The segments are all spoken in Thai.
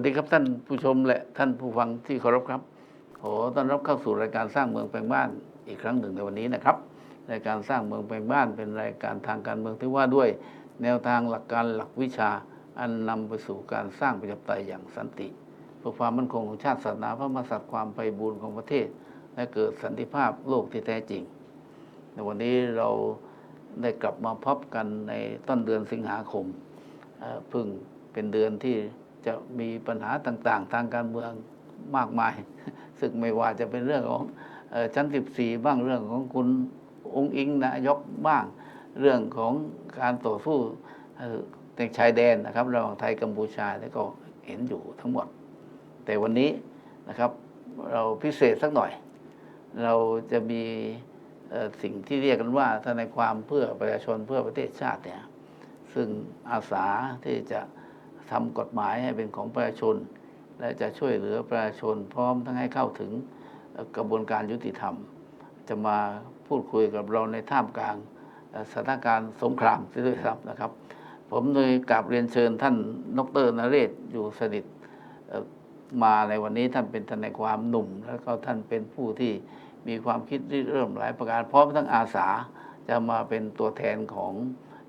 วัสดีครับท่านผู้ชมและท่านผู้ฟังที่เคารพครับขอต้อนรับเข้าสู่รายการสร้างเมืองแปลงบ้านอีกครั้งหนึ่งในวันนี้นะครับรายการสร้างเมืองแปลงบ้านเป็นรายการทางการเมืองที่ว่าด้วย แนวทางหลักการหลักวิชา อันนำไปสู่การสร้างประชาธิปไตยอย่างสันติเพื่อความมั่นคงของชาติศาสนาพระมหากษัตริย์ความไพบูรย์ของประเทศ และเกิดสันติภาพโลกที่แท้จริง ในวันนี้เราได้กลับมาพบกันในต้นเดือนสิงหาคมเพึ่งเป็นเดือนที่ จะมีปัญหาต่างๆ ทางการเมืองมากมาย ซึ่งไม่ว่าจะเป็นเรื่องของชั้น 14 บ้างเรื่องของคุณองค์อิงนายกบ้างเรื่องของการต่อสู้เอ่อในชายแดนนะครับระหว่างไทยกัมพูชาแล้วก็เห็นอยู่ทั้งหมด แต่วันนี้นะครับเราพิเศษสักหน่อย เราจะมีสิ่งที่เรียกกันว่าทนายความเพื่อประชาชนเพื่อประเทศชาติเนี่ยซึ่งอาสาที่จะ ทำกฎหมายให้เป็นของประชาชน และจะช่วยเหลือประชาชน พร้อมทั้งให้เข้าถึงกระบวนการยุติธรรม จะมาพูดคุยกับเราในท่ามกลางสถานการณ์สงครามด้วยซ้ำนะครับ ผมเลยกราบเรียนเชิญท่านดรนเรศอยู่สนิทมาในวันนี้ท่านเป็นทนายความหนุ่ม แล้วก็ท่านเป็นผู้ที่มีความคิดริเริ่มหลายประการพร้อมทั้งอาสาจะมาเป็นตัวแทนของ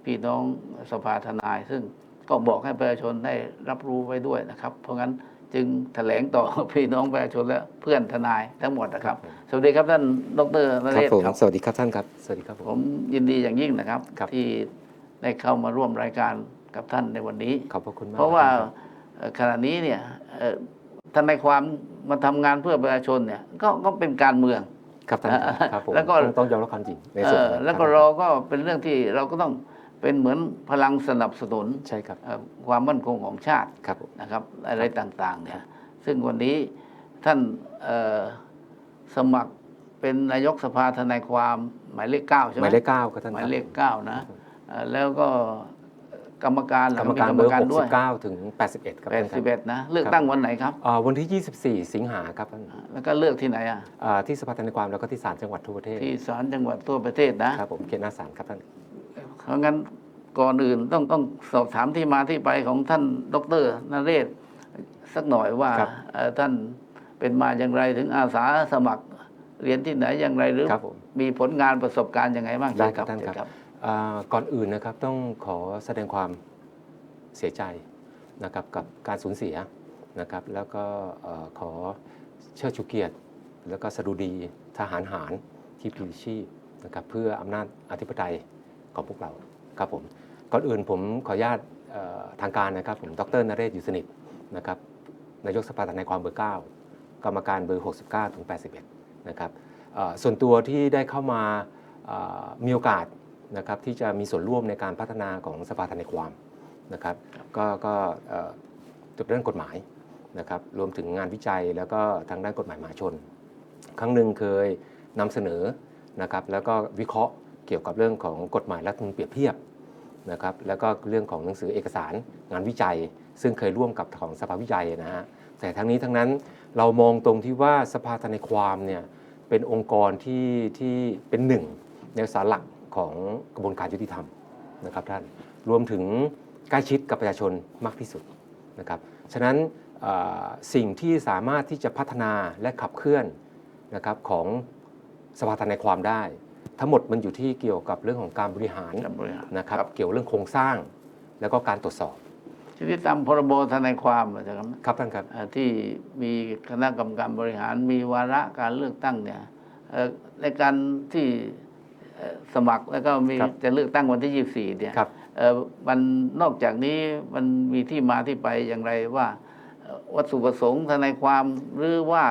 พี่น้องสภาทนายซึ่ง ก็บอกให้ประชาชนได้รับรู้ไว้ด้วยนะครับ เพราะงั้นจึงแถลงต่อพี่น้องประชาชนและเพื่อนทนายทั้งหมดนะครับ สวัสดีครับท่านดรนครัเรบศผมครับสวัสดีครับท่านครับสวัสดีครับผผมมยินดีอย่างยิ่งนะครับครับ ที่ได้เข้ามาร่วมรายการกับท่านในวันนี้ขอบพระคุณมากเพราะว่าคบเอ่อขณะนี้เนี่ยเอ่อทนายความมาทำงานเพื่อประชาชนเนี่ยก็ก็เป็นการเมืองครับท่านครับครับผมแล้วก็ต้องต้องยอมรับความจริงในเอ่ส่วนอนั้นแล้วก็คบเราก็เป็นเรื่องที่เราก็ต้อง เป็นเหมือนพลังสนับสนุนใช่ครับเอ่อความมั่นคงของชาติครับผมนะครับอะไรต่างๆเนี่ยซึ่งวันนี้ท่านเอ่อสมัครเป็นนายกสภาทนายความหมายเลขเก้าใช่ไหหมมายเลขเก้าครับท่านหคมารัยบเลขเก้านะเอ่อแล้วก็กรรมการกรรมการเบอร์มีหกด้สิวยบเก้าถึงแปดสิบเอ็ดครับแปดท่านคสิรับบเอ็ดนะเลือกตั้งวันไหนครับอ่าวันที่ยี่สิบสี่สิงหาครับท่านแล้วก็เลือกที่ไหนอะอ่าที่สภาทนายความแล้วก็ที่ศาลจังหวัดทั่วประเทศที่ศาลจังหวัดทั่วประเทศนะครับผมเขตหน้าศาลครับท่าน เพราะงั้นก่อนอื่นต้องต้องสอบถามที่มาที่ไปของท่านดรนเรศสักหน่อยว่าเอ่อท่านเป็นมาอย่างไรถึงอาสาสมัครเรียนที่ไหนอย่างไรหรือครับผมมีผลงานประสบการณ์ยังไงบ้างได้เชิญครับท่านครับเชิญอ่าก่อนอื่นนะครับต้องขอแสดงความเสียใจนะครับกับการสูญเสียนะครับแล้วก็เอ่อขอเชิดชูเกียรติ แล้วก็สดุดีทหารหารที่พลีชีพนะครับเพื่ออำนาจอธิปไตย ของพวกเราครับผมก่อนอื่นผมขออนุญาตทางการนะครับผมดรนเรศอยู่สนิทนะครับนายกสภาทนายความเบอร์ 9 กรรมการเบอร์ 69 ถึง 81 นะครับส่วนตัวที่ได้เข้ามามีโอกาสนะครับที่จะมีส่วนร่วมในการพัฒนาของสภาทนายความนะครับก็ก็เอ่อจุดเรื่องกฎหมายนะครับรวมถึงงานวิจัยแล้วก็ทางด้านกฎหมายมหาชน ครั้งหนึ่งเคยนำเสนอนะครับแล้วก็วิเคราะห์ เกี่ยวกับเรื่องของกฎหมายรัฐธรรมนูญเปรียบเทียบนะครับแล้วก็เรื่องของหนังสือเอกสารงานวิจัย ซึ่งเคยร่วมกับของสภาวิจัยนะฮะแต่ทั้งนี้ทั้งนั้นเรามองตรงที่ว่าสภาทนายความเนี่ยเป็นองค์กรที่ที่เป็นหนึ่งในสาหลักของกระบวนการยุติธรรมนะครับท่านรวมถึงใกล้ชิดกับประชาชนมากที่สุดนะครับฉะนั้นสิ่งที่สามารถที่จะพัฒนาและขับเคลื่อนนะครับของสภาทนายความได้ ทั้งหมดมันอยู่ที่เกี่ยวกับเรื่องของการบริหารการบริหารนะครับ เกี่ยวเรื่องโครงสร้าง แล้วก็การตรวจสอบทีนี้ตามพรบทนายความนะครับครับท่านครับ เอ่อที่มีคณะกรรมการบริหารมีวาระการเลือกตั้งเนี่ยเอ่อในการที่เอ่อสมัครแล้วก็มีครับจะเลือกตั้งวันที่ 24 เนี่ยครับ เอ่อมันนอกจากนี้มันมีที่มาที่ไปอย่างไรว่าเอ่อวัตถุประสงค์ทนายความหรือว่า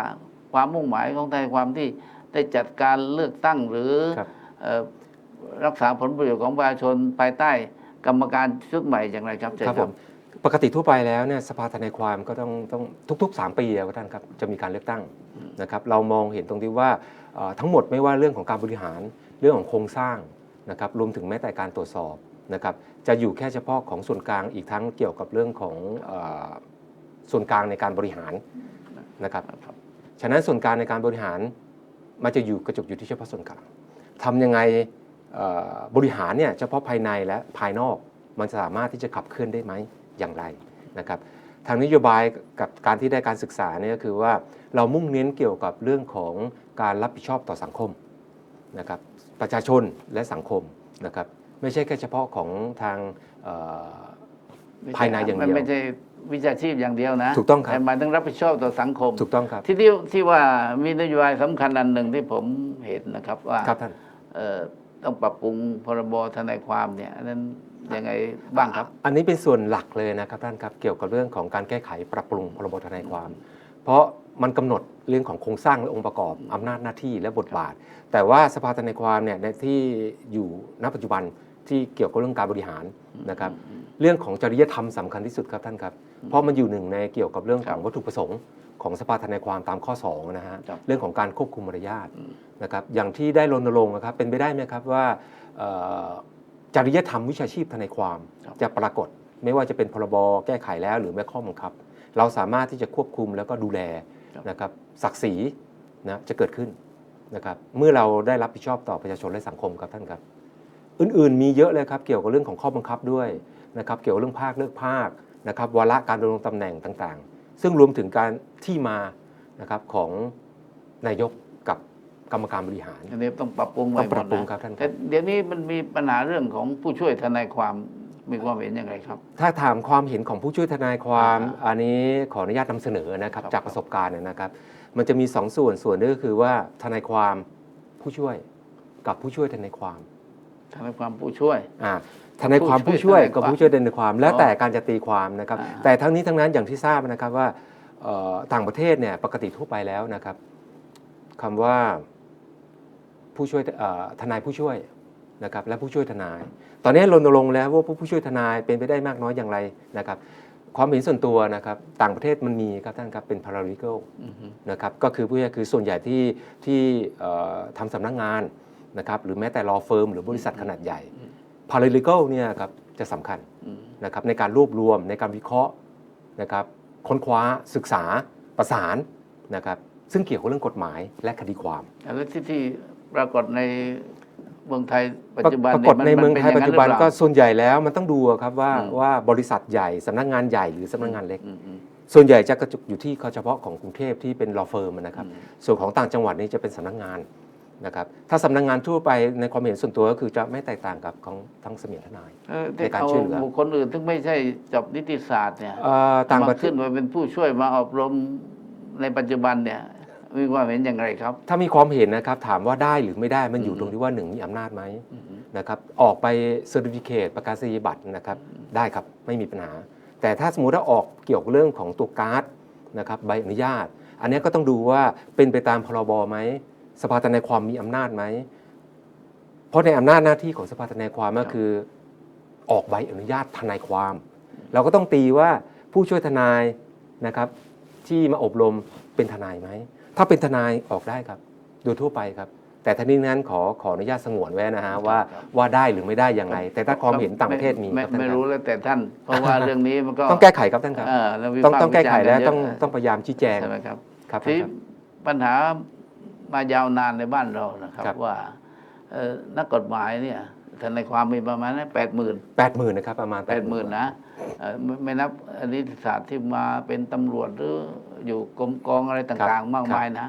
ความมุ่งหมายของทนายความที่ได้จัดการเลือกตั้งหรือ ครับเอ่อ รักษาผลประโยชน์ของประชาชนภายใต้กรรมการชุดใหม่อย่างไรครับเชิญครับผมปกติทั่วไปแล้วเนี่ยสภาทนายความก็ต้องต้องทุกๆ 3 ปีอะครับท่านครับจะมีการเลือกตั้งนะครับเรามองเห็นตรงที่ว่าเอ่อทั้งหมดไม่ว่าเรื่องของการบริหารเรื่องของโครงสร้างนะครับรวมถึงแม้แต่การตรวจสอบนะครับจะอยู่แค่เฉพาะของส่วนกลางอีกทั้งเกี่ยวกับเรื่องของเออส่วนกลางในการบริหารนะครับครับฉะนั้นส่วนกลางในการบริหารมันจะอยู่กระจุกอยู่ที่เฉพาะส่วนกลาง ทำยังไงเอ่อบริหารเนี่ยเฉพาะภายในและภายนอกมันจะสามารถที่จะขับเคลื่อนได้ไหมอย่างไรนะครับทางนโยบายกับการที่ได้การศึกษาเนี่ยก็คือว่าเรามุ่งเน้นเกี่ยวกับเรื่องของการรับผิดชอบต่อสังคมนะครับประชาชนและสังคมนะครับไม่ใช่แค่เฉพาะของทางเอ่อภายในอย่างเดียวมันไม่ใช่วิชาชีพอย่างเดียวนะถูกต้องครับแต่หมายถึงรับผิดชอบต่อสังคมถูกต้องครับที่ที่ที่ว่ามีนโยบายสำคัญอันหนึ่งที่ผมเห็นนะครับว่าครับท่านเอ่อ ต้องปรับปรุงพรบทนายความเนี่ยอันนั้นยังไงบ้างครับ อันนี้เป็นส่วนหลักเลยนะครับท่านครับเกี่ยวกับเรื่องของการแก้ไขปรับปรุงพรบทนายความ เพราะมันกำหนดเรื่องของโครงสร้างและองค์ประกอบอำนาจหน้าที่และบทบาท แต่ว่าสภาทนายความเนี่ยในที่อยู่ณปัจจุบันที่เกี่ยวกับเรื่องการบริหารนะครับเรื่องของจริยธรรมสำคัญที่สุดครับท่านครับ เพราะมันอยู่หนึ่งในเกี่ยวกับเรื่องของวัตถุประสงค์ ของสภาทนายความตามข้อ2นะฮะครับ เรื่องของการควบคุมมารยาทนะครับอย่างที่ได้รณรงค์นะครับเป็นไปได้ไหมครับว่าเอ่อจริยธรรมวิชาชีพทนายความ ครับ จะปรากฏไม่ว่าจะเป็นพรบแก้ไขแล้วหรือแม้ข้อบังคับ เราสามารถที่จะควบคุมแล้วก็ดูแลนะครับศักดิ์ศรีนะจะเกิดขึ้นนะครับเมื่อเราได้รับผิดชอบต่อประชาชนและสังคมครับท่านครับ อื่นๆมีเยอะเลยครับเกี่ยวกับเรื่องของข้อบังคับด้วยนะครับเกี่ยวกับเรื่องภาคเลือกภาคนะครับวาระการดำรงตำแหน่งต่างๆ ซึ่งรวมถึงการที่มานะครับของนายกกับกรรมการบริหาร อันนี้ต้องปรับปรุงต้องปรับปรุงใหม่หมดนะครับท่านครับ แต่เดี๋ยวนี้มันมีปัญหาเรื่องของผู้ช่วยทนายความมีความเห็นยังไงครับ ถ้าถามความเห็นของผู้ช่วยทนายความอ่าอันนี้ขออนุญาตนำเสนอนะครับ ครับจากประสบการณ์เนยนะครับ มันจะมีสองส่วนส่วนนึงก็คือว่าทนายความผู้ช่วยกับผู้ช่วยทนายความทนายความผู้ช่วย อ่า ทนายความผู้ช่วยผู้ช่วยกับผู้ช่วยทนายความ แล้วอ๋อแต่การจะตีความนะครับอ่าแต่ทั้งนี้ทั้งนั้นอย่างที่ทราบนะครับว่าเอ่อต่างประเทศเนี่ยปกติทั่วไปแล้วนะครับคำว่าผู้ช่วยเอ่อทนายผู้ช่วยนะครับและผู้ช่วยทนาย ตอนนี้รณรงค์แล้วว่าผู้ช่วยทนายเป็นไปได้มากน้อยอย่างไรนะครับ ความเห็นส่วนตัวนะครับต่างประเทศมันมีครับท่านครับเป็น paralegal อือฮึนะครับก็คือผู้ใหญ่คือส่วนใหญ่ที่ที่เอ่อทำสำนักงานนะครับหรือแม้แต่ law firm หรือบริษัทขนาดใหญ่ paralegal เนี่ยครับจะสำคัญอืมนะครับในการรวบรวมในการวิเคราะห์นะครับค้นคว้าศึกษาประสานนะครับซึ่งเกี่ยวกับเรื่องกฎหมายและคดีความแล้วที่ที่ปรากฏในเมืองไทยปัจจุบันปรากฏในยเมืองไทยป็ปัจจุบันย่างก็ส่วนใหญ่แล้วมันต้องดูอะครับว่าอืมว่าบริษัทใหญ่สำนักงานใหญ่หรือสำนักงานเล็กอืมอืมส่วนใหญ่จะกระจุกอยู่ที่เฉพาะของกรุงเทพที่เป็น law firm นะครับอืมส่วนของต่างจังหวัดนี่จะเป็นสำนักงาน นะครับถ้าสำนักงานทั่วไปในความเห็นส่วนตัวก็คือจะไม่แตกต่างกับของทั้งเสมียนทนาย เออในที่การเอาช่วยเหลือ บุคคลอื่นซึ่งไม่ใช่จบนิติศาสตร์เนี่ยเอ่อต่างปมาระเทขึ้ศนมาเป็นผู้ช่วยมาอบรมในปัจจุบันเนี่ยมีความเห็นอย่างไรครับ ถ้ามีความเห็นนะครับถามว่าได้หรือไม่ได้มันอยู่อืมตรงที่ว่าหนึ่งมีอำนาจไหมอืมนะครับออกไปเซอร์ติฟิเคตประกาศนียบัตรนะครับได้ครับไม่มีปัญหา แต่ถ้าสมมติว่าออกเกี่ยวกับเรื่องของตัวการ์ดนะครับใบอนุญาต อันนี้ก็ต้องดูว่าเป็นไปตามพรบไหม สภาทนายความมีอำนาจไหม เพราะในอำนาจหน้าที่ของสภาทนายความก็คือ ออกใบอนุญาตทนายความ เราก็ต้องตีว่าผู้ช่วยทนายนะครับ ที่มาอบรมเป็นทนายไหม ถ้าเป็นทนายออกได้ครับ โดยทั่วไปครับ แต่ทั้งนี้นั้นขอขออนุญาตสงวนไว้นะฮะว่าครับว่าได้หรือไม่ได้อย่างไรแต่ถ้าความเห็นต่างประเทศมีไม่ครับท่านไม่ครับรู้แล้วแต่ท่าน เพราะว่าเรื่องนี้มันก็ต้องแก้ไขครับท่านครับ เออแล้ววิต้องพากษ์ต้องแก้ไขวิจารณ์และนเยะต้องต้องพยายามชี้แจงใช่ไหมครับ ครับท่านที่ครับ ปัญหา มายาวนานในบ้านเรานะครับครับว่าเอ่อนักกฎหมายเนี่ยทนายความมีประมาณแปดหมื่นแปดหมื่นนะครับ ประมาณแปดหมื่นนะเอ่อไม่ไม่นับนิติศาสตร์ที่มาเป็นตำรวจหรืออยู่กรมกองอะไรต่างๆ มากมายนะ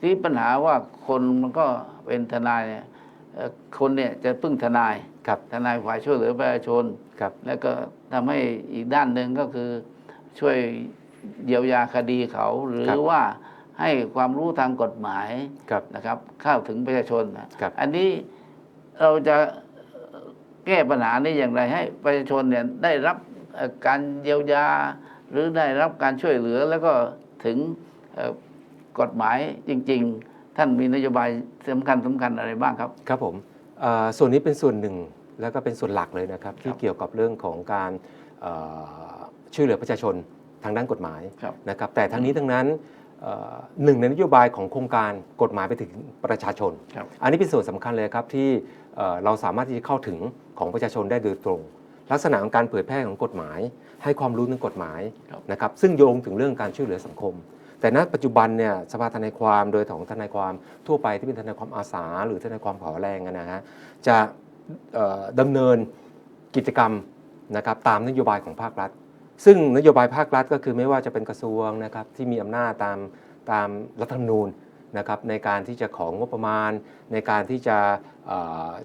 ที่ปัญหาว่าคนมันก็เป็นทนายเนี่ยเอ่อคนเนี่ยจะพึ่งทนายครับทนายฝ่ายช่วยเหลือประชาชนครับแล้วก็ทำให้อีกด้านหนึ่งก็คือช่วยเยียวยาคดีเขาหรือว่า ให้ความรู้ทางกฎหมายครับนะครับเข้าถึงประชาชนนะครับอันนี้เราจะแก้ปัญหานี้อย่างไรให้ประชาชนเนี่ยได้รับเอ่อการเยียวยา หรือได้รับการช่วยเหลือแล้วก็ถึงเอ่อกฎหมายจริง ๆ ท่านมีนโยบายสำคัญสำคัญอะไรบ้างครับ ครับผมเอ่อส่วนนี้เป็นส่วนหนึ่งแล้วก็เป็นส่วนหลักเลยนะครับที่เกี่ยวกับเรื่องของการเอ่อช่วยเหลือประชาชนทางด้านกฎหมายครับนะครับแต่ทั้งนี้ทั้งนั้นเอ่อ หนึ่งในนโยบายของโครงการกฎหมายไปถึงประชาชนครับอันนี้เป็นส่วนสำคัญเลยครับที่เอ่อเราสามารถที่จะเข้าถึงของประชาชนได้โดยตรง ลักษณะของการเผยแพร่ของกฎหมาย ให้ความรู้เรื่องกฎหมายครับนะครับซึ่งโยงถึงเรื่องการช่วยเหลือสังคม แต่ณปัจจุบันเนี่ยสภาทนายความโดยของทนายความทั่วไปที่เป็นทนายความอาสา หรือทนายความขอแรงอะนะฮะจะเอ่อดำเนินกิจกรรมนะครับตามนโยบายของภาครัฐ ซึ่งนโยบายภาครัฐก็คือไม่ว่าจะเป็นกระทรวงนะครับที่มีอำนาจตามตามรัฐธรรมนูญนะครับในการที่จะของงบประมาณ ในการที่จะ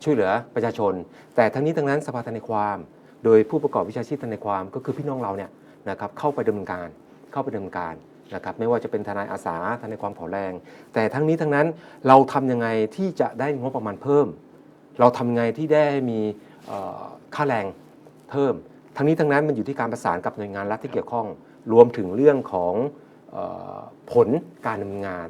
ช่วยเหลือประชาชน แต่ทั้งนี้ทั้งนั้นสภาทนายความ โดยผู้ประกอบวิชาชีพทนายความก็คือพี่น้องเราเนี่ยนะครับเข้าไปดำเนินการเข้าไปดำเนินการนะครับไม่ว่าจะเป็นทนายอาสาทนายความขอแรง แต่ทั้งนี้ทั้งนั้นเราทำยังไงที่จะได้งบประมาณเพิ่ม เราทำยังไงที่ได้มีค่าแรงเพิ่ม ทั้งนี้ทั้งนั้นมันอยู่ที่การประสานกับหน่วยงานรัฐที่เกี่ยวข้อง รวมถึงเรื่องของเออผลการดำเนินงาน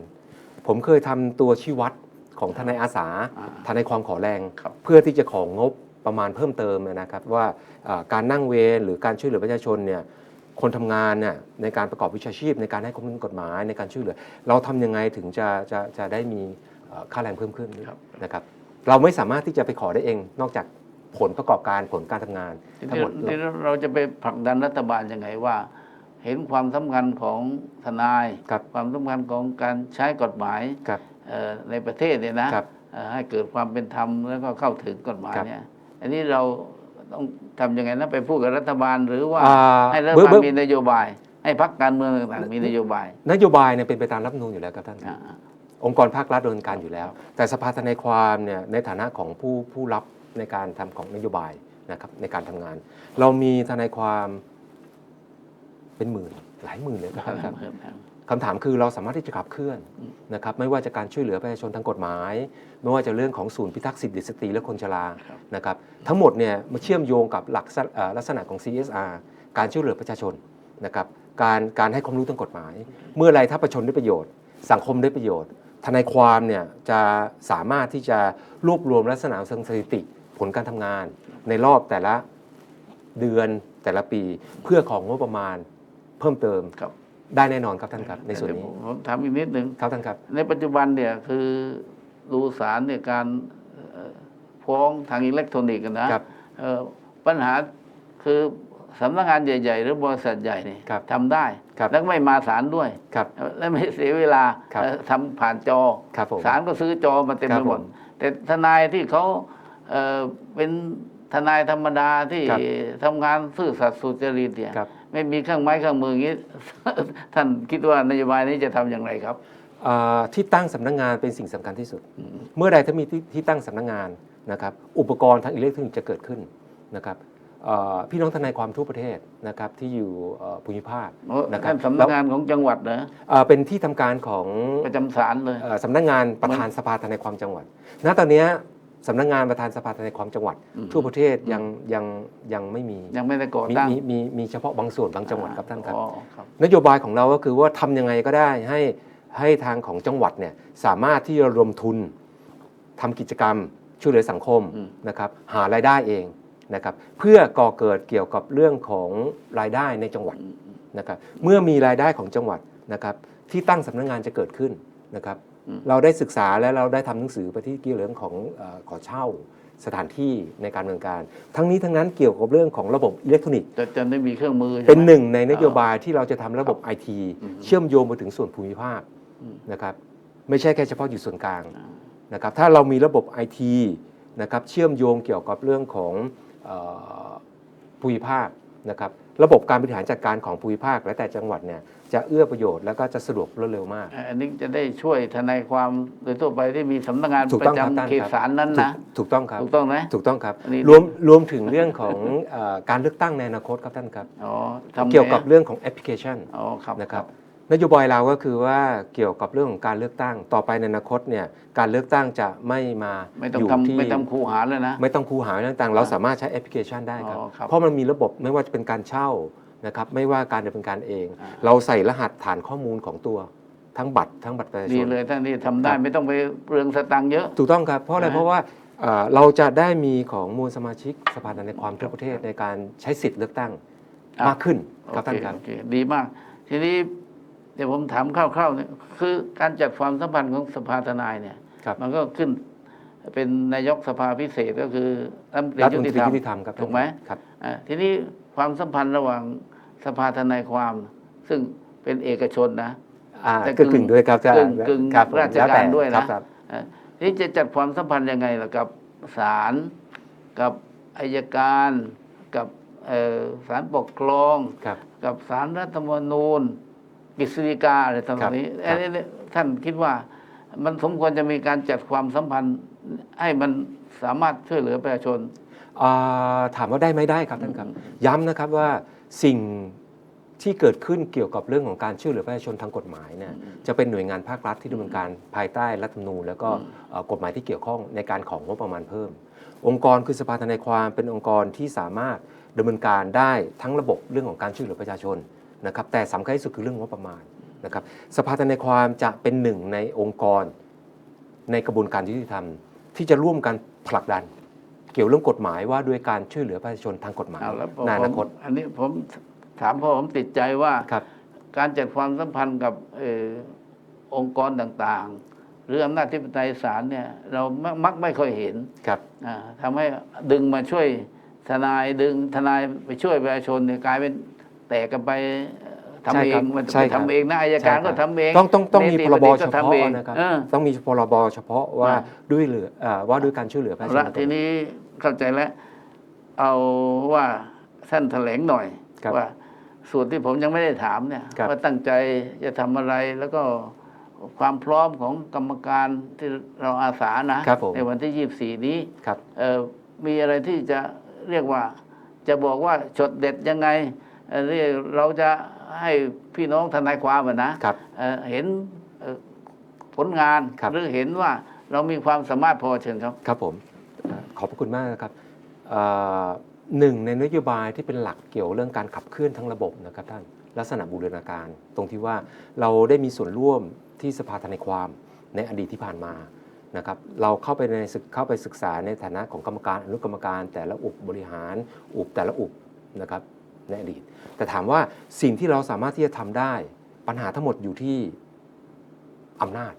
ผมเคยทำตัวชี้วัดของทนายอาสาอ่าทนายความขอแรง ครับ เพื่อที่จะของงบประมาณเพิ่มเติมนะครับว่าเอ่อการนั่งเวรหรือการช่วยเหลือประชาชนเนี่ยคนทำงานเนี่ยในการประกอบวิชาชีพ ในการให้ข้อมูลกฎหมายในการช่วยเหลือ เราทำยังไงถึงจะจะจะได้มีเอ่อค่าแรงเพิ่มขึ้นครับ นะครับ เราไม่สามารถที่จะไปขอได้เองนอกจาก ผลประกอบการผลการทำงานทีทั้งนี้หมดทีนี้เราจะไปผลักดันรัฐบาลยังไงว่า เห็นความสำคัญของทนายครับความสำคัญของการใช้กฎหมายครับเอ่อในประเทศเนี่ยนะครับเอ่อให้เกิดความเป็นธรรมแล้วก็เข้าถึงกฎหมายครับเนี่ยอันนี้เราต้องทำยังไงนะไปพูดกับรัฐบาลหรือว่าอ่าให้รัฐเบื้องบาลเบื้องมีนโยบาย ให้พรรคการเมืองต่างๆมีนโยบาย นโยบายเนี่ยเป็นไปตามรัฐธรรมนูญอยู่แล้วครับท่านอ่าองค์กรภาครัฐดำเนินการอยู่แล้ว แต่สภาทนายความเนี่ยในฐานะของผู้ผู้รับ ในการทำของนโยบายนะครับในการทำงาน เรามีทนายความเป็นหมื่นหลายหมื่นเลยครับท่านครับเพิ่มครับคำถามคือเราสามารถที่จะขับเคลื่อนนะครับไม่ว่าจะการช่วยเหลือประชาชนทางกฎหมาย ไม่ว่าจะเรื่องของศูนย์พิทักษ์สิทธิสตรีและคนชราครับนะครับทั้งหมดเนี่ยมาเชื่อมโยงกับหลักษณะเอ่อลักษณะของ CSR การช่วยเหลือประชาชนนะครับการการให้ความรู้ทางกฎหมาย เมื่อไรถ้าประชาชนได้ประโยชน์ สังคมได้ประโยชน์ ทนายความเนี่ยจะสามารถที่จะรวบรวมลักษณะทางสถิติ ผลการทำงาน ในรอบแต่ละเดือนแต่ละปี เพื่อของงบประมาณเพิ่มเติมครับ ได้แน่นอนครับท่านครับ ในส่วนนี้เดี๋ยผมถามอีกนิดหนึ่งครับท่านครับ ในปัจจุบันเนี่ยคือดูสารเนี่ยการเอ่อฟ้องทางอิเล็กทรอนิกส์กันนะครับเอ่อปัญหาคือสำนักงานใหญ่ ๆ หรือบริษัทใหญ่เนี่ยครับทำได้ครับแล้วก็ไม่มาศาลด้วยครับและไม่เสียเวลาครับเอ่อทำผ่านจอครับผมศาลก็ซื้อจอมาเต็มครัไปบหมดผมแต่ทนายที่เขา เอ่อเป็นทนายธรรมดาที่ครับทำงานซื่อสัตย์สุจริตเนี่ยครับไม่มีเครื่องไม้เครื่องมืออย่างนี้ ท่านคิดว่านโยบายนี้จะทำอย่างไรครับอ่าที่ตั้งสำนักงานเป็นสิ่งสำคัญที่สุด เมื่อใดถ้ามีที่ที่ตั้งสำนักงานนะครับอุปกรณ์ทางอิเล็กทรอนิกส์จะเกิดขึ้นนะครับอ่าพี่น้องทนายความทั่วประเทศนะครับที่อยู่เอ่อภูมิภาคโอ้นะครับท่านสำนักงานของจังหวัดเหรออ่าเป็นที่ทำการของประจำศาลเลยเอ่อสำนักงานประธานสภาทนายความจังหวัด ณตอนเนี้ย สำนักงานประธานสภาทนายความจังหวัดอืมทั่วประเทศยังยังยังไม่มียังไม่ได้ก่อมีตั้งมีมีมีเฉพาะบางส่วนบางจังหวัดครับท่านครับอ๋อครับนโยบายของเราก็คือว่าทำยังไงก็ได้ให้ให้ทางของจังหวัดเนี่ยสามารถที่จะระดมทุนทำกิจกรรมช่วยเหลือสังคมอืมนะครับหารายได้เองนะครับเพื่อก่อเกิดเกี่ยวกับเรื่องของรายได้ในจังหวัดนะครับเมื่อมีรายได้ของจังหวัดนะครับที่ตั้งสำนักงานจะเกิดขึ้นนะครับอืม เราได้ศึกษาและเราได้ทำหนังสือไปที่เกี่ยวเรื่องของเอ่อขอเช่าสถานที่ในการดำเนินการ ทั้งนี้ทั้งนั้นเกี่ยวกับเรื่องของระบบอิเล็กทรอนิกส์จะจะได้มีเครื่องมือใช่ไมเป็นหนึ่งในนโยบายที่เราจะทำระบบไอทีอืมเชื่อมโยงไปถึงส่วนภูมิภาคอืมนะครับไม่ใช่แค่เฉพาะอยู่ส่วนกลางอ่านะครับถ้าเรามีระบบไอทีนะครับเชื่อมโยงเกี่ยวกับเรื่องของเออภูมิภาคนะครับ ระบบการบริหารจัดการของภูมิภาค และแต่จังหวัดเนี่ยจะเอื้อประโยชน์แล้วก็จะสะดวกรวดเร็วมาก อันนี้จะได้ช่วยทนายความโดยทั่วไปที่มีสำนักงานถูกปต้องระครับจำท่านเขตครับศาลนั้นนะถูกถูกต้องครับถูกต้องไหม ถูกต้องครับอันนี้ รวมรวมถึงเรื่องของเออการเลือกตั้งในอนาคตครับท่านครับ อ๋อทำไงเกี่ยวกับเรื่องของแอปพลิเคชันอ๋อครับ นะครับ นโยบายเราก็คือว่าเกี่ยวกับเรื่องของการเลือกตั้งต่อไปในอนาคตเนี่ยการเลือกตั้งจะไม่มาไม่ต้องยู่ทำที่ไม่ต้องคูหาเลยนะไม่ต้องคูหาเรื่องต่างๆเราสามารถใช้แอปพลิเคชันได้ครับอ๋อครับ เพราะมันมีระบบไม่ว่าจะเป็นการเช่านะครับไม่ว่าการดำเนินการเองอ่าเราใส่รหัสฐานข้อมูลของตัวทั้งบัตรทั้งบัตรประชาชดีนเลยท่านนี่ทำได้ครับไม่ต้องไปเปลืองสตังค์เยอะ ถูกต้องครับเพราะอะไรนะเพราะว่าเอ่อเราจะได้มีของมูลสมาชิกสภาทนายความทั่วประเทศในการใช้สิทธิ์เลือกตั้งมากขึ้นครับท่านครับโอเคโอเคดีมาก ทีนี้ เดี๋ยวผมถามคร่าวๆเนี่ยคือการจัดความสัมพันธ์ของสภาทนายเนี่ย ครับมันก็ขึ้นเป็นนายกสภาพิเศษก็คือรัฐมนตรีรัฐยุมนตติรีธรรมยุติธรรมครับถูกไหมครับอ่าทีนี้ความสัมพันธ์ระหว่างสภาทนายความ ซึ่งเป็นเอกชนนะอ่าแต่ก็กึ่งด้วยครับจะกึ่งกึ่งครับผมราชการแล้แต่ด้วยนะครับอ่าทีนี้จะจัดความสัมพันธ์ยังไงล่ะกับศาลกับอายการกับเอ่อศาลปกครองครับกับศาลรัฐธรรมนูญ กฤษฎีกาอะไรต่างๆนี้ครับอันนี้ท่านคิดว่ามันสมควรจะมีการจัดความสัมพันธ์ให้มันสามารถช่วยเหลือประชาชนอ่าถามว่าได้ไหมได้ครับท่านครับ ย้ำนะครับว่าสิ่งที่เกิดขึ้นเกี่ยวกับเรื่องของการช่วยเหลือประชาชนทางกฎหมายเนี่ยจะเป็นหน่วยงานภาครัฐที่ดำเนินการภายใต้รัฐธรรมนูญแล้วก็เอ่อกฎหมายที่เกี่ยวข้องในการของงบประมาณเพิ่ม องค์กรคือสภาทนายความเป็นองค์กรที่สามารถดำเนินการได้ทั้งระบบเรื่องของการช่วยเหลือประชาชน นะครับแต่สำคัญที่สุดคือเรื่องงบประมาณนะครับสภาทนายความจะเป็นหนึ่งในองค์กร ในกระบวนการยุติธรรม ที่จะร่วมกันผลักดัน เกี่ยวเรื่องกฎหมายว่าด้วยการช่วยเหลือประชาชนทางกฎหมายเอาแล้วผมในอนาคต อันนี้ผมถามเพราะผมติดใจว่าครับการจัดความสัมพันธ์กับเออองค์กรต่างๆ หรืออำนาจที่ปไตยศาลเนี่ยเรามักมักไม่ค่อยเห็นครับ อ่าทำให้ดึงมาช่วยทนายดึงทนายไปช่วยประชาชนเนี่ยกลายเป็น แตกกันไปเอ่อทำใช่เอครังบมันใช่ไปครับทำเองนะอายการใช่ครัก็บทำเองต้องต้องต้องมีนิพติรบบัญญัติเฉก็ทำพาะเองนะครับเออต้องมีพรบเฉพาะว่าอ่าด้วยเหลืออ่าว่าด้วยการช่วยเหลือประชาชนละทีนี้เข้าใจแล้ว เอาว่าท่านแถลงหน่อยครับว่าส่วนที่ผมยังไม่ได้ถามเนี่ยครับว่าตั้งใจจะทำอะไรแล้วก็ความพร้อมของกรรมการที่เราอาสานะครับผมในวันที่ 24 นี้ครับเอ่อมีอะไรที่จะเรียกว่าจะบอกว่าชดเด็ดยังไง เอ่อเรียกเราจะให้พี่น้องทนายความอะนะครับเอ่อเห็นเอ่อผลงานครับหรือเห็นว่าเรามีความสามารถพอเชิญครับ ครับผมอ่าขอบพระคุณมากนะครับอ่าหนึ่งในนโยบายที่เป็นหลักเกี่ยวเรื่องการขับเคลื่อนทั้งระบบนะครับท่านลักษณะบูรณาการ ตรงที่ว่าเราได้มีส่วนร่วมที่สภาทนายความในอดีตที่ผ่านมานะครับเราเข้าไปในศึกเข้าไปศึกษาในฐานะของกรรมการอนุกรรมการ แต่ละอุบบริหารอุบแต่ละอุบนะครับ ในอดีต แต่ถามว่าสิ่งที่เราสามารถที่จะทำได้ปัญหาทั้งหมดอยู่ที่อำนาจ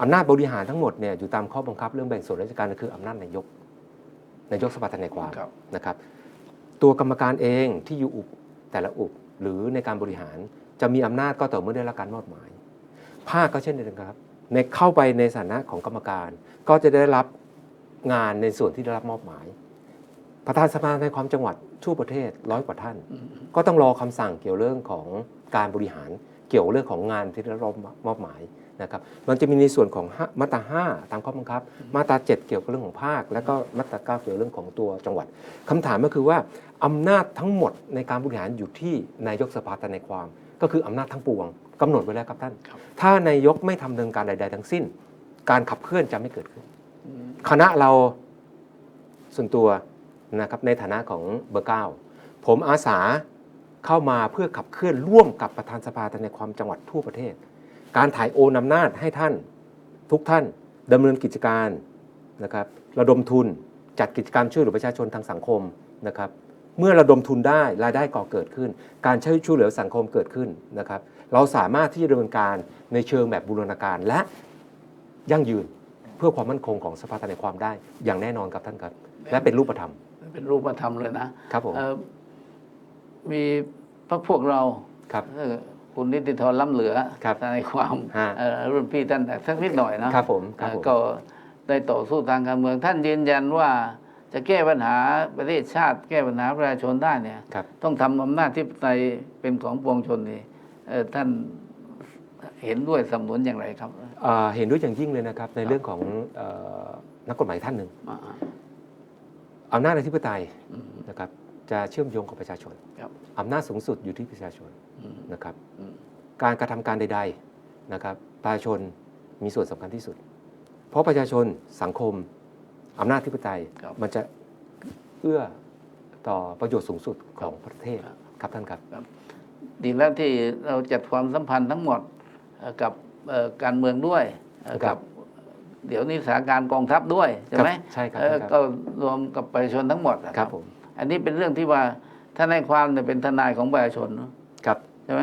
อำนาจบริหารทั้งหมดเนี่ยอยู่ตามข้อบังคับเรื่องแบ่งส่วนราชการก็คืออำนาจนายกนายกสภาทนายความครับนะครับ ตัวกรรมการเองที่อยู่อุบแต่ละอุบหรือในการบริหารจะมีอำนาจก็ต่อเมื่อได้รับการมอบหมาย ภาคก็เช่นเดียวกันครับ ในเข้าไปในฐานะของกรรมการ ก็จะได้รับงานในส่วนที่ได้รับมอบหมาย ประธานสภาในความจังหวัดทั่วประเทศร้อยกว่าท่าน ก็ต้องรอคำสั่งเกี่ยวเรื่องของการบริหารเกี่ยวเรื่องของงานที่ได้รับมอบหมายนะครับมันจะมีในส่วนของห้ามาตรา 5 ตามข้อบังคับ มาตรา 7 เกี่ยวกับเรื่องของภาค แล้วก็มาตรา 9 เกี่ยวเรื่องของตัวจังหวัดคำถามก็คือว่าอำนาจทั้งหมดในการบริหารอยู่ที่นายกสภาทนายความ ก็คืออำนาจทั้งปวงกำหนดไว้แล้วครับท่านครับถ้านายกไม่ทำดำเนินการใด ๆ ทั้งสิ้น การขับเคลื่อนจะไม่เกิดขึ้น คณะเราส่วนตัว นะครับในฐานะของเบอร์เก้าผมอาสาเข้ามาเพื่อขับเคลื่อนร่วมกับประธานสภาทนายความจังหวัดทั่วประเทศ การถ่ายโอนอำนาจให้ท่านทุกท่านดำเนินกิจการนะครับระดมทุนจัดกิจกรรมช่วยเหลือประชาชนทางสังคมนะครับเมื่อระดมทุนได้รายได้ก่อเกิดขึ้น การช่วยช่วยเหลือสังคมเกิดขึ้นนะครับเราสามารถที่จะดำเนินการในเชิงแบบบูรณาการและยั่งยืนเพื่อความมั่นคงของสภาทนายความได้อย่างแน่นอนครับท่านครับและเป็นรูปธรรม เป็นรูปธรรมเลยนะครับผมเอ่อมีพรรคพวกเราครับเอ่อคุณนิติธรล้ำเหลือครับทนายความฮะเอ่อรุ่นพี่ท่านแต่สักนิดหน่อยนะครับผมครับผมเอ่อก็ได้ต่อสู้ทางการเมืองท่านยืนยันว่าจะแก้ปัญหาประเทศชาติ แก้ปัญหาประชาชนได้เนี่ยครับต้องทำอำนาจที่ปไตยเป็นของปวงชนนี่เอ่อท่านเห็นด้วยสำนุนอย่างไรครับเอ่อเห็นด้วยอย่างยิ่งเลยนะครับในเรื่องของเอ่อนักกฎหมายท่านหนึ่ง อ่าอำนาจอธิปไตยอืมนะครับจะเชื่อมโยงกับประชาชนครับอำนาจสูงสุดอยู่ที่ประชาชนอืมนะครับอืมการกระทำการใด ๆนะครับ ประชาชนมีส่วนสำคัญที่สุด เพราะประชาชนสังคมอำนาจอธิปไตยครับมันจะเอื้อต่อประโยชน์สูงสุดของประเทศครับครับท่านครับดีแล้วที่เราจัดความสัมพันธ์ทั้งหมดเอ่อกับเอ่อการเมืองด้วยเอ่อครักับ เดี๋ยวนี้สถานการณ์กองทัพด้วยใช่ไหมครับใช่ครับเอ่อครับก็รวมกับประชาชนทั้งหมดอะครับผมอันนี้เป็นเรื่องที่ว่าทนายความเนี่ยเป็นทนายของประชาชนเนอะครับใช่ไหม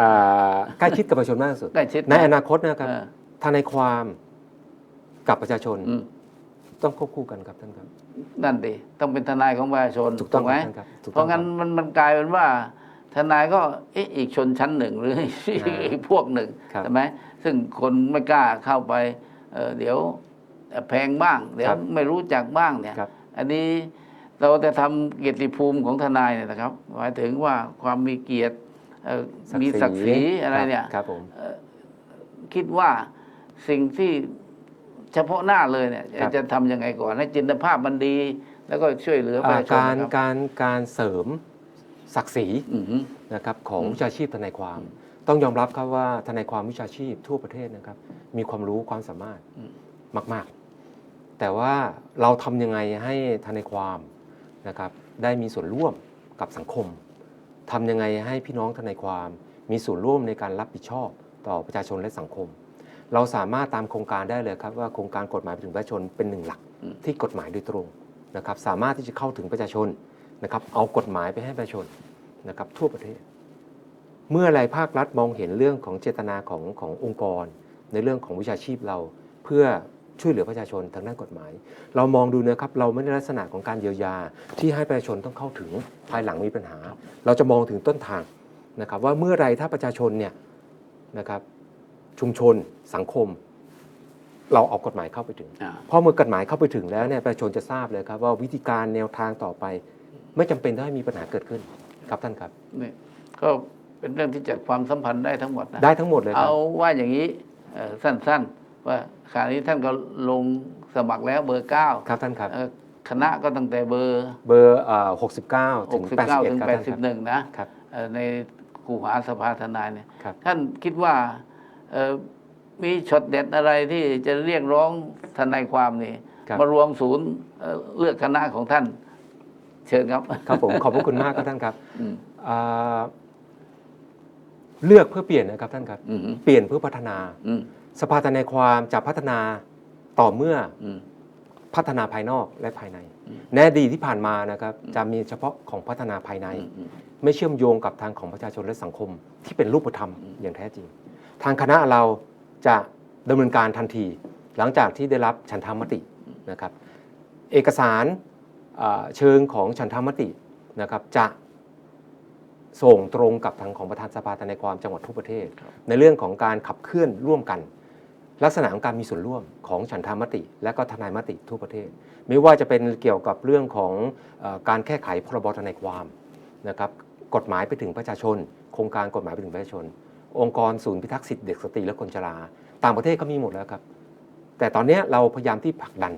อ่าใกล้ชิดกับประชาชนมากที่สุดใกล้ชิดในอนาคตนะครับเออทนายความกับประชาชนอืมต้องควบคู่กันครับท่านครับนั่นดิต้องเป็นทนายของประชาชนถูกต้องไหมครับท่านครับถูกเพต้องราะงั้นคบมันมันกลายเป็นว่าทนายก็เอ๊ะอีกชนชั้นหนึ่งหรืออีกพวกหนึ่งครับใช่ไหมซึ่งคนไม่กล้าเข้าไป เอ่อเดี๋ยวแพงบ้าง เดี๋ยวครับไม่รู้จักบ้างเนี่ยครับอันนี้เราจะทำเกียรติภูมิของทนายเนี่ยนะครับ หมายถึงว่าความมีเกียรติเอ่อมีศักดิ์ศรีอะไรเนี่ยครับผมคิดว่าสิ่งที่เฉพาะหน้าเลยเนี่ยครับจะทำยังไงก่อน ให้จินตภาพมันดี แล้วก็ช่วยเหลือประอ่าชาชนการนะครับการการเสริมศักดิ์ศรีอือหือนะครับของอืมวิชาชีพทนายความ ต้องยอมรับครับว่าทนายความวิชาชีพทั่วประเทศนะครับ มีความรู้ความสามารถมาก ๆ แต่ว่าเราทำยังไงให้ทนายความนะครับ ได้มีส่วนร่วมกับสังคมทำยังไงให้พี่น้องทนายความ มีส่วนร่วมในการรับผิดชอบต่อประชาชนและสังคม เราสามารถตามโครงการได้เลยครับว่าโครงการกฎหมายไปถึงประชาชนเป็นหนึ่งหลักอืมที่กฎหมายโดยตรงนะครับ สามารถที่จะเข้าถึงประชาชนนะครับ เอากฎหมายไปให้ประชาชนนะครับทั่วประเทศ เมื่อไรภาครัฐมองเห็นเรื่องของเจตนาของขององค์กร ในเรื่องของวิชาชีพเราเพื่อช่วยเหลือประชาชนทางด้านกฎหมาย เรามองดูนะครับเราไม่ได้ลักษณะของการเยียวยา ที่ให้ประชาชนต้องเข้าถึงภายหลังมีปัญหา เราจะมองถึงต้นทางนะครับว่าเมื่อไรถ้าประชาชนเนี่ยนะครับชุมชนสังคม เราเอากฎหมายเข้าไปถึงอ่าพอเมื่อกฎหมายเข้าไปถึงแล้วเนี่ยประชาชนจะทราบเลยครับว่าวิธีการแนวทางต่อไป ไม่จำเป็นต้องให้มีปัญหาเกิดขึ้นครับท่านครับนี่ก็ เป็นเรื่องที่จัดความสัมพันธ์ได้ทั้งหมดนะได้ทั้งหมดเลยครัเอาบ ว่าอย่างนี้เอ่อสั้นๆ ว่าขณะนี้ท่านก็ลงสมัครแล้วเบอร์เก้าครับท่านครับ เอ่อคณะก็ตั้งแต่เบอร์เบอร์หกสิบเก้าถึงแปดสิบ69เอ็ดถึงครับท่านครับ 81 นะครับ เอ่อในคูหาสภาทนายเนี่ยครับ ท่านคิดว่าเอ่อมีช็อตเด็ดอะไรที่จะเรียกร้องทนายความนี่ ครับ มารวมศูนย์เอ่อเลือกคณะของท่าน เชิญครับ ครับผมขอบพระคุณมากครับท่านครับอืม อ่า เลือกเพื่อเปลี่ยนนะครับท่านครับ อืมเปลี่ยนเพื่อพัฒนา อืมสภาทนายความจะพัฒนาต่อเมื่ออืม พัฒนาภายนอกและภายในอืมในอดีตที่ผ่านมานะครับจะมีเฉพาะของพัฒนาภายในอืม ไม่เชื่อมโยงกับทางของประชาชนและสังคมที่เป็นรูปธรรมอืม อย่างแท้จริง ทางคณะเราจะดำเนินการทันที หลังจากที่ได้รับฉันทามตินะครับ เอกสารเอ่อเชิงของฉันทามตินะครับจะ ส่งตรงกับทางของประธานสภาทนายความจังหวัดทุกประเทศครับในเรื่องของการขับเคลื่อนร่วมกัน ลักษณะของการมีส่วนร่วมของฉันทามติ และก็ทนายมติทั่วประเทศ ไม่ว่าจะเป็นเกี่ยวกับเรื่องของเออการแก้ไขพรบทนายความนะครับกฎหมายไปถึงประชาชน โครงการกฎหมายไปถึงประชาชน องค์กรศูนย์พิทักษ์สิทธิเด็กสตรีและคนชรา ต่างประเทศก็มีหมดแล้วครับ แต่ตอนเนี้ยเราพยายามที่ผลักดัน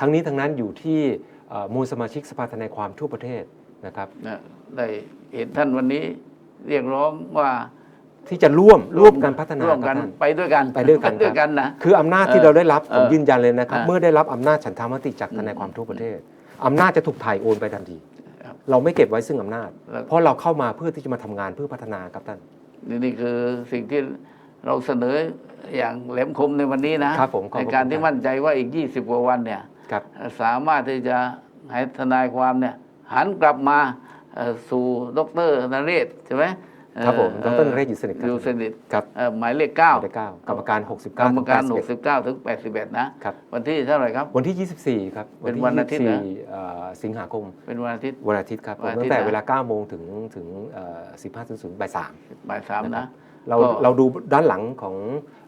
ทั้งนี้ทั้งนั้นอยู่ที่เอ่อมูลสมาชิกสภาทนายความทั่วประเทศนะครับนะ ได้เห็นท่านวันนี้เรียกร้องว่าที่จะร่วมร่วมกันพัฒนาร่วมกันครับท่านไปด้วยกันไปด้วยกันด้วยกันนะคืออำนาจที่เออเราได้รับผมเออยืนยันเลยนะครับอ่าเมื่อได้รับอำนาจฉันทามติจากทนายความทั่วประเทศอำนาจจะถูกถ่ายโอนไปทันทีครับเราไม่เก็บไว้ซึ่งอำนาจแล้วเพราะเราเข้ามาเพื่อที่จะมาทำงานเพื่อพัฒนาครับท่านนี่นี่คือสิ่งที่เราเสนออย่างแหลมคมในวันนี้นะครับผมขอบในพระการคุณที่ครับมั่นใจว่าอีก 20กว่าวันเนี่ยครับสามารถที่จะให้ทนายความเนี่ยหันกลับมาเอ่อ สู่ดรนเรศใช่ไหมครับผมเอ่ดอรนเรศอยู่สนิทครับอยู่สนิทครับเอ่อหมายเลขเก้าหมายเลขเก้ากรรมการ 69กรรมการถึง81 69 ถึง 81 นะครับวันที่เท่าไหร่ครับ วันที่ 24 ครับเป็นวันอาทิตย์นะที่24เอ่อสิงหาคม เป็นวันอาทิตย์วันอาทิตย์ครับผมวันอาทิตย์ตั้งแต่นะเวลา9โมงถึงถึงเอ่อ15.00บ่ายสามบ่ายสามนะครันะบเราก็เราดูด้านหลังของ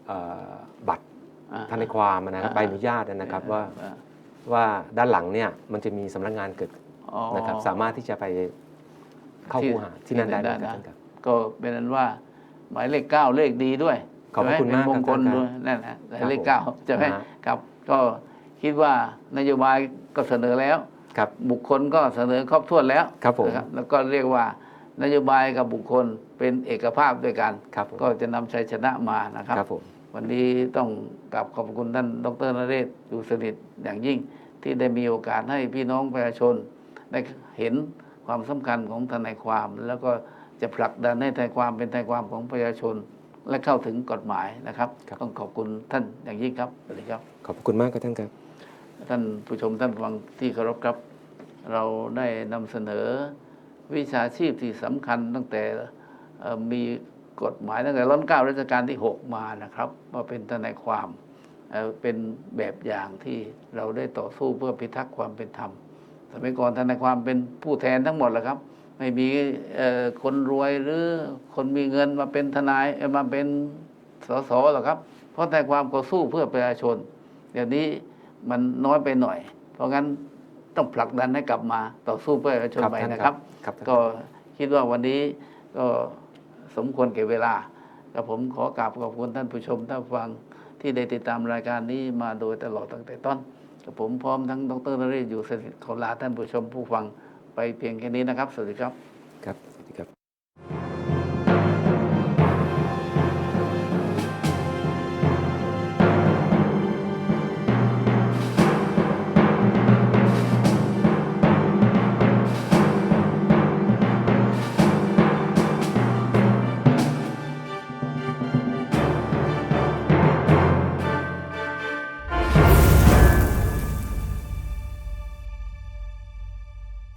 เอ่อบัตรอ่าทนายความนะครับอ่าใบอนุญาตนะครับว่าอ่าว่าด้านหลังเนี่ยมันจะมีสำนักงานเกิดอ๋อนะครับสามารถที่จะไป เข้าที่คูหาที่นั่นได้ที่นะนั่นได้ครับนะท่านครับก็เป็นนั้นว่า หมายเลขเก้าเลขดีด้วยขอบพระคุณใช่ไหมากเป็นมงคลครับด้วยนั่นแหละหมายเลขผมเก้าใช่ไหมนะฮะครับ ก็คิดว่านโยบายก็เสนอแล้วครับบุคคลก็เสนอครอบถ้วนแล้วครับผมนะแล้วก็เรียกว่านโยบายกับบุคคลเป็นเอกภาพด้วยกันครับผมก็จะนำชัยชนะมานะครับครับผมวันนี้ต้องกราบขอบคุณท่านดรนเรศอยู่สนิทอย่างยิ่งที่ได้มีโอกาสให้พี่น้องประชาชนได้เห็น ความสำคัญของทนายความ แล้วก็จะผลักดันให้ทนายความเป็นทนายความของประชาชน และเข้าถึงกฎหมายนะครับต้องขอบคุณท่านอย่างยิ่งครับสวัสดีครับ ขอบคุณมากครับท่านครับ ท่านผู้ชมท่านฟังที่เคารพครับ เราได้นำเสนอวิชาชีพที่สำคัญตั้งแต่เอ่อมีกฎหมายตั้งแต่รัชกาลรัชกาลที่ 6 มานะครับว่าเป็นทนายความเอ่อเป็นแบบอย่างที่เราได้ต่อสู้เพื่อพิทักษ์ความเป็นธรรม แสมัยก่อนทนายความเป็นผู้แทนทั้งหมดแหละครับ ไม่มีคนรวยหรือคนมีเงินมาเป็นทนายมาเป็นสสหรอกครับ เพราะทนายความก็สู้เพื่อประชาชนเดี๋ยวนี้มันน้อยไปหน่อย เพราะงั้นต้องผลักดันให้กลับมาต่อสู้เพื่อประชาชนไปนะครับ ก็คิดว่าวันนี้ก็สมควรเก็บเวลาแต่ผมขอกราบขอบคุณท่านผู้ชมท่านฟังที่ได้ติดตามรายการนี้มาโดยตลอดตั้งแต่ต้น ผมพร้อมทั้งดรนเรศอยู่สถิตขอลาท่านผู้ชมผู้ฟังไปเพียงแค่นี้นะครับ สวัสดีครับครับ